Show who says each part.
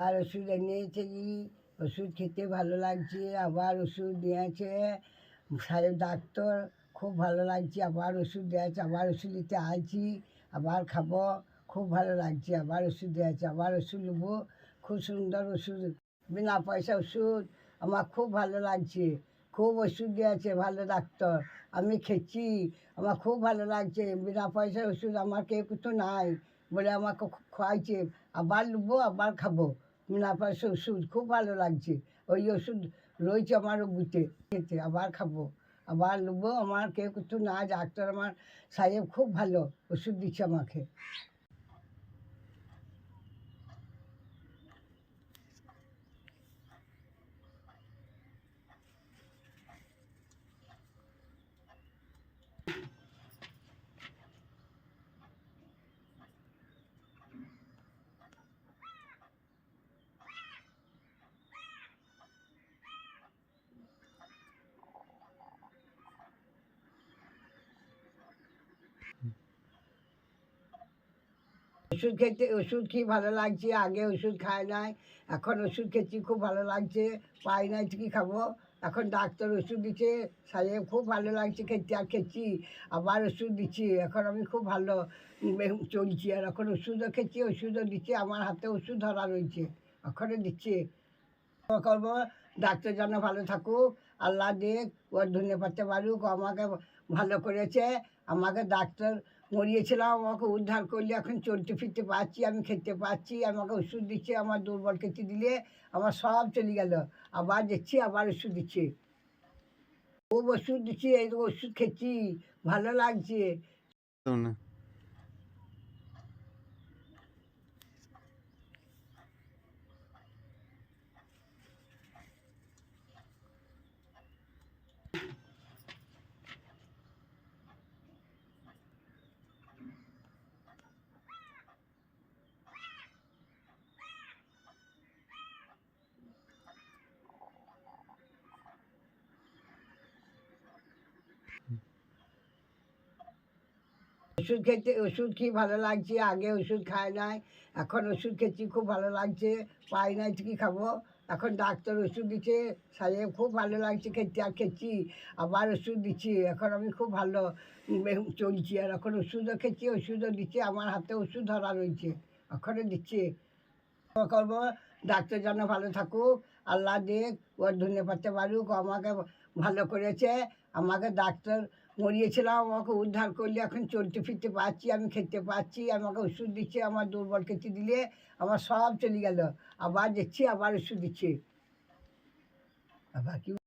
Speaker 1: আর ওষুধ এনেছে ওষুধ খেতে ভালো লাগছে, আবার ওষুধ দিয়েছে। সাহেব ডাক্তার, খুব ভালো লাগছে, আবার ওষুধ দিয়েছে, আবার ওষুধ নিতে আছি আবার খাব, খুব ভালো লাগছে, আবার ওষুধ দিয়েছে, আবার ওষুধ নেব, খুব সুন্দর ওষুধ, বিনা পয়সা ওষুধ, আমার খুব ভালো লাগছে, খুব ওষুধ দিয়েছে ভালো ডাক্তার, আমি খেয়েছি, আমার খুব ভালো লাগছে, বিনা পয়সার ওষুধ আমার কেউ কিছু নাই বলে আমাকে খু- খাওয়াইছে আবার নেব, আবার খাব। পয়সা ওষুধ খুব ভালো লাগছে। ওই ওষুধ রয়েছে আমার গুটে খেতে আবার খাব। আবার নেব। আমার কেউ কিছু না, ডাক্তার আমার সাহেব খুব ভালো ওষুধ দিচ্ছে আমাকে। ওষুধ খেতে, ওষুধ খেয়ে ভালো লাগছে? আগে ওষুধ খায় নাই, এখন ওষুধ খেয়েছি খুব ভালো লাগছে, পাই নাই কি খাব? এখন ডাক্তার ওষুধ দিচ্ছে সাহেব খুব ভালো লাগছে খেতে আর খেয়েছি আবার ওষুধ দিচ্ছি, এখন আমি খুব ভালো চলছি, আর এখন ওষুধও খেয়েছি ওষুধও দিচ্ছে, আমার হাতে ওষুধ ধরা রয়েছে, এখনও দিচ্ছে। করব, ডাক্তার যেন ভালো থাকুক, আল্লাহ দেখ, ওর ধনে পাতে পারুক আমাকে ভালো করেছে, আমাকে ডাক্তার মরিয়েছিলাম, আমাকে উদ্ধার করলে, এখন চলতে ফিরতে পারছি, আমি খেতে পারছি, আমাকে ওষুধ দিচ্ছে, আমার দুর্বল খেতে দিলে, আমার সব চলে গেল, আবার দিচ্ছি আবার ওষুধ দিচ্ছে। ও ওষুধ দিচ্ছি, এই ওষুধ খেয়েছি ভালো লাগছে। ওষুধ খেতে, ওষুধ খেয়ে ভালো লাগছে, আগে ওষুধ খায় নাই, এখন ওষুধ খেয়েছি খুব ভালো লাগছে, পাই নাই কি খাব? এখন ডাক্তার ওষুধ দিচ্ছে সাহেব খুব ভালো লাগছে খেতে, আর খেয়েছি আবার ওষুধ দিচ্ছি, এখন আমি খুব ভালো চলছি, আর এখন ওষুধও খেয়েছি ওষুধও দিচ্ছে, আমার হাতে ওষুধ ধরা রয়েছে, এখনও দিচ্ছে। করব, ডাক্তার যেন ভালো থাকুক, আল্লাহ দেখ, ওর ধনে পাতে পারুক আমাকে ভালো করেছে, আমাকে ডাক্তার মরিয়েছিলাম আমাকে উদ্ধার করলে এখন চলতে ফিরতে পারছি, আমি খেতে পারছি, আমাকে ওষুধ দিচ্ছে, আমার দুর্বল খেতে দিলে আমার সব চলে গেল, আবার যাচ্ছি, আবার ওষুধ দিচ্ছে। আবার কি